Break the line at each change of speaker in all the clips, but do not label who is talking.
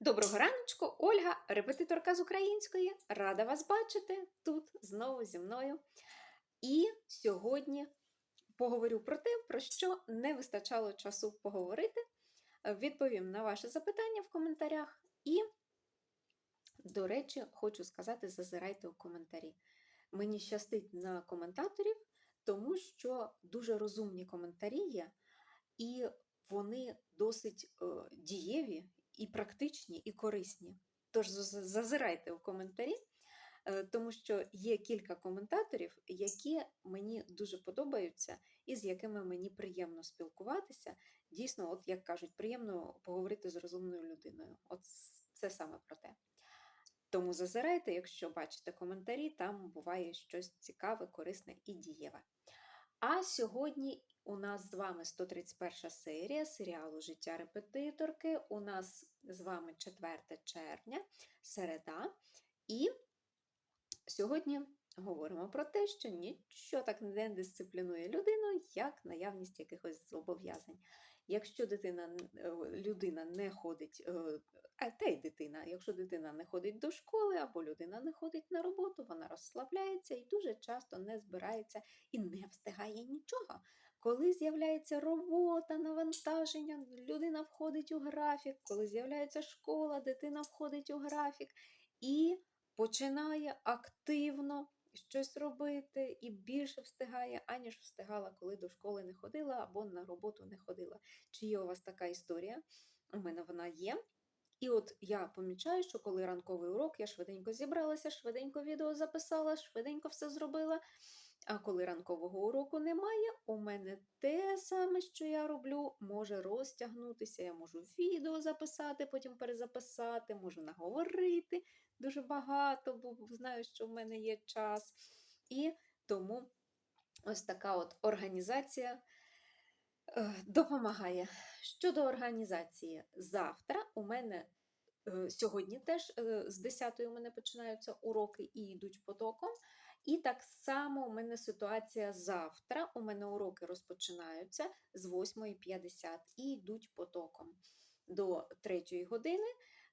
Доброго раночку, Ольга, репетиторка з української. Рада вас бачити тут знову зі мною. І сьогодні поговорю про те, про що не вистачало часу поговорити. Відповім на ваші запитання в коментарях. І, до речі, хочу сказати: зазирайте у коментарі. Мені щастить на коментаторів, тому що дуже розумні коментарі є, і вони досить е, дієві і практичні, і корисні. Тож зазирайте у коментарі, е, тому що є кілька коментаторів, які мені дуже подобаються і з якими мені приємно спілкуватися. Дійсно, от як кажуть, приємно поговорити з розумною людиною. От це саме про те. Тому зазирайте, якщо бачите коментарі, там буває щось цікаве, корисне і дієве. А сьогодні у нас з вами 131 серія серіалу Життя репетиторки. У нас з вами 4 червня, середа. І сьогодні говоримо про те, що нічого так не дисциплінує людину, як наявність якихось зобов'язань. Якщо дитина, людина не ходить, е, а та й дитина, якщо дитина не ходить до школи або людина не ходить на роботу, вона розслабляється і дуже часто не збирається і не встигає нічого. Коли з'являється робота, навантаження, людина входить у графік, коли з'являється школа, дитина входить у графік і починає активно щось робити і більше встигає, аніж встигала, коли до школи не ходила або на роботу не ходила. Чи є у вас така історія? У мене вона є. І от я помічаю, що коли ранковий урок, я швиденько зібралася, швиденько відео записала, швиденько все зробила. А коли ранкового уроку немає, у мене те саме, що я роблю, може розтягнутися. Я можу відео записати, потім перезаписати, можу наговорити дуже багато, бо знаю, що в мене є час. І тому ось така от організація е, допомагає. Щодо організації, завтра у мене е, сьогодні теж е, з 10 у мене починаються уроки і йдуть потоком. І так само у мене ситуація завтра. У мене уроки розпочинаються з 8.50 і йдуть потоком до 3 години.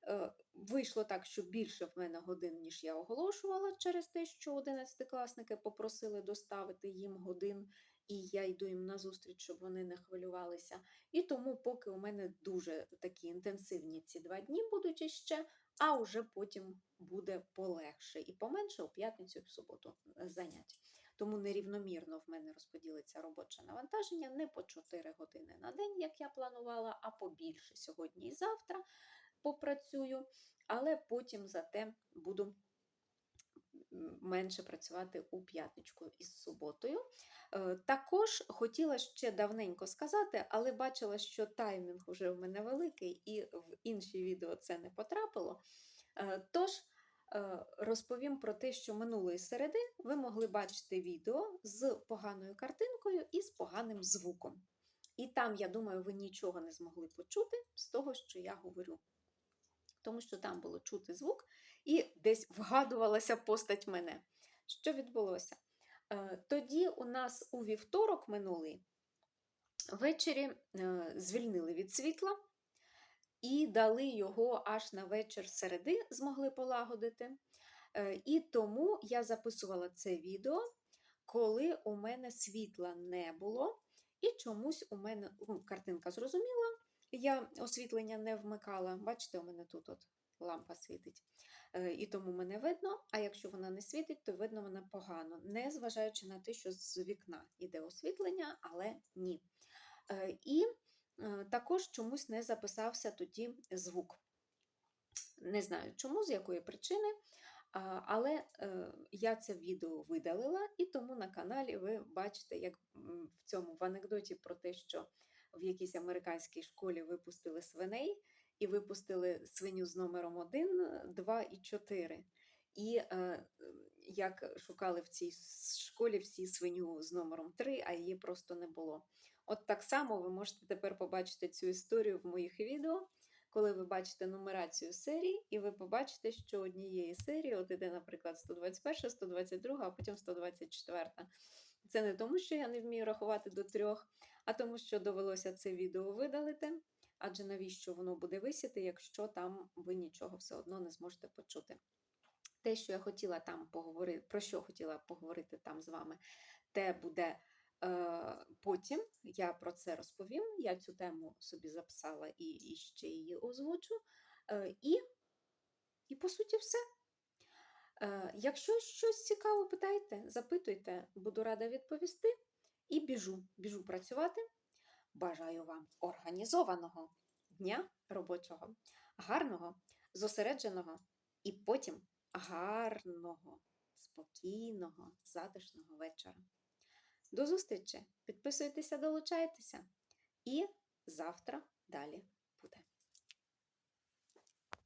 Е, Вийшло так, що більше в мене годин, ніж я оголошувала, через те, що 11-класники попросили доставити їм годин, і я йду їм на зустріч, щоб вони не хвилювалися. І тому, поки у мене дуже такі інтенсивні ці два дні будуть іще, а вже потім буде полегше і поменше у п'ятницю і в суботу е, занять. Тому нерівномірно в мене розподілиться робоче навантаження не по 4 години на день, як я планувала, а побільше сьогодні і завтра попрацюю, але потім зате буду менше працювати у п'ятничку із суботою. Е, Також хотіла ще давненько сказати, але бачила, що таймінг вже в мене великий, і в інші відео це не потрапило. Е, Тож е, розповім про те, що минулої середи ви могли бачити відео з поганою картинкою і з поганим звуком. І там, я думаю, ви нічого не змогли почути з того, що я говорю. Тому що там було чути звук, і десь вгадувалася постать мене. Що відбулося? Е, Тоді у нас у вівторок минулий ввечері е, звільнили від світла і дали його аж на вечір середи, змогли полагодити. Е, І тому я записувала це відео, коли у мене світла не було, і чомусь у мене ну, картинка зрозуміла, я освітлення не вмикала. Бачите, у мене тут от лампа світить. Е, І тому мене видно, а якщо вона не світить, то видно мене погано, не зважаючи на те, що з вікна йде освітлення, але ні. Е, І е, також чомусь не записався тоді звук. Не знаю чому, з якої причини, але я це відео видалила, і тому на каналі ви бачите, як в цьому в анекдоті про те, що в якійсь американській школі випустили свиней, і випустили свиню з номером 1, 2 і 4. І е, як шукали в цій школі всі свиню з номером 3, а її просто не було. От так само ви можете тепер побачити цю історію в моїх відео, коли ви бачите нумерацію серій, і ви побачите, що однієї серії, от іде, наприклад, 121, 122, а потім 124. Це не тому, що я не вмію рахувати до трьох, а тому, що довелося це відео видалити. Адже навіщо воно буде висіти, якщо там ви нічого все одно не зможете почути. Те, що я хотіла там поговорити, про що хотіла поговорити там з вами, те буде е, потім. Я про це розповім. Я цю тему собі записала і, і ще її озвучу. Е, і, і по суті, все. Е, якщо щось цікаво, питайте, запитуйте, буду рада відповісти. І біжу, біжу працювати. Бажаю вам організованого дня робочого, гарного, зосередженого і потім гарного, спокійного, затишного вечора. До зустрічі! Підписуйтеся, долучайтеся. І завтра далі.